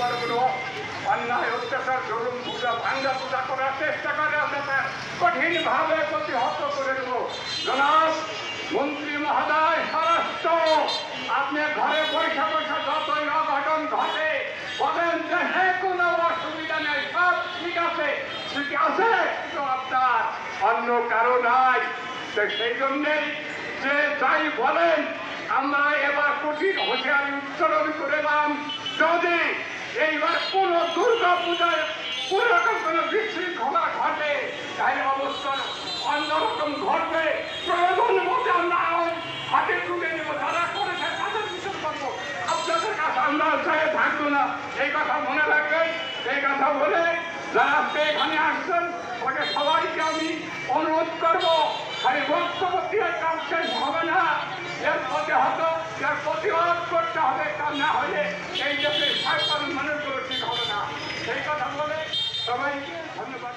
পরে কোনো অন্যায়, অত্যাচার জরুম পূজা ভাঙ্গা পূজা করার চেষ্টা করে আমরা তার কঠিনভাবে প্রতিহত করে দেব। জনাব, মন্ত্রী মহোদয়, স্বরাষ্ট্র, আপনি ঘরে পয়সা পয়সা যতই অঘটন ঘটে, বলেন দেশে কোনো অসুবিধা নেই, সব ঠিক আছে ঠিক আছে, কিন্তু আপনার অন্য কারও নাই। সেই জন্যেই যে যাই বলেন, আমরা এবার কঠিন হুঁশিয়ারি উচ্চারণ করলাম ঘটে তাহলে অবস্থা অন্যরকম ঘটবে প্রয়োজন মধ্যে আমরা আওয়াজ হাতে তুলে নেব যারা করেছে তাদের বিচার করব আপনাদের কাছে আমরা চাই থাকব না। এই কথা মনে রাখবেন, এই কথা বলে যারা আজকে এখানে আসছেন, ওকে সবাইকে আমি অনুরোধ করব খালি বক্তব্য দিয়ে কাজ শেষ হবে না। এর প্রতিহত এর প্রতিবাদ করতে হবে তা না হলে এই দেশের সাধারণ মানুষগুলো ঠিক হবে না। সেই কথা বলে সবাইকে ধন্যবাদ।